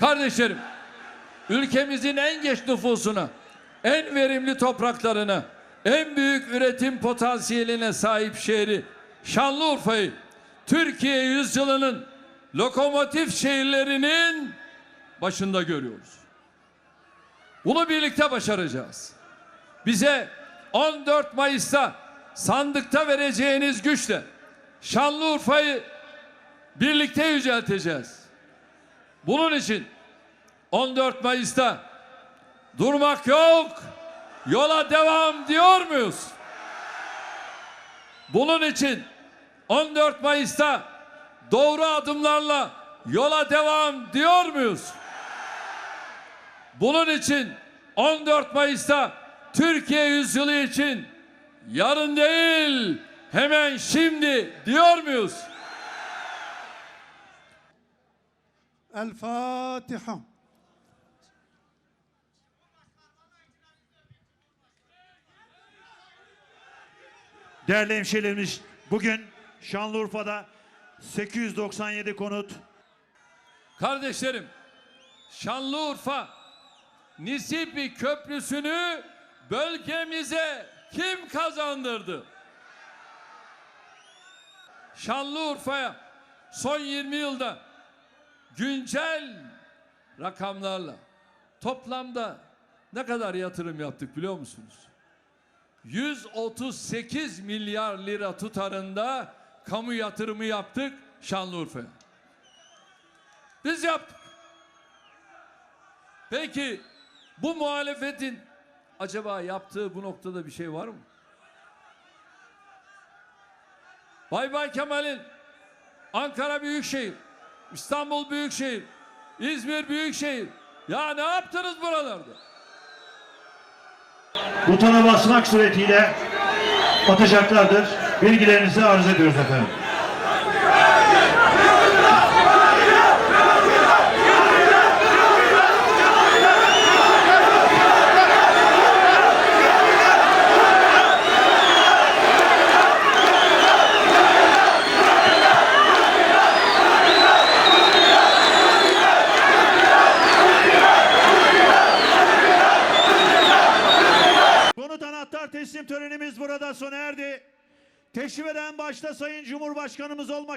Kardeşlerim, ülkemizin en geç nüfusuna, en verimli topraklarına, en büyük üretim potansiyeline sahip şehri Şanlıurfa'yı Türkiye yüzyılının lokomotif şehirlerinin başında görüyoruz. Bunu birlikte başaracağız. Bize 14 Mayıs'ta sandıkta vereceğiniz güçle Şanlıurfa'yı birlikte yücelteceğiz. Bunun için 14 Mayıs'ta durmak yok, yola devam diyor muyuz? Bunun için 14 Mayıs'ta doğru adımlarla yola devam diyor muyuz? Bunun için 14 Mayıs'ta Türkiye yüzyılı için yarın değil hemen şimdi diyor muyuz? El Fatiha. Değerli hemşehrilerimiz bugün Şanlıurfa'da 897 konut Kardeşlerim, Şanlıurfa Nisipi Köprüsü'nü bölgemize kim kazandırdı? Şanlıurfa'ya son 20 yılda güncel rakamlarla toplamda ne kadar yatırım yaptık biliyor musunuz? 138 milyar lira tutarında kamu yatırımı yaptık Şanlıurfa'ya. Biz yaptık. Peki bu muhalefetin acaba yaptığı bu noktada bir şey var mı? Bay Bay Kemal'in Ankara Büyükşehir, İstanbul Büyükşehir, İzmir Büyükşehir. Ya ne yaptınız buralarda? Butona basmak suretiyle atacaklardır. Bilgilerinizi arz ediyoruz efendim. Konut anahtar teslim törenimiz burada sona erdi. Teşrif eden başta Sayın Cumhurbaşkanımız olmak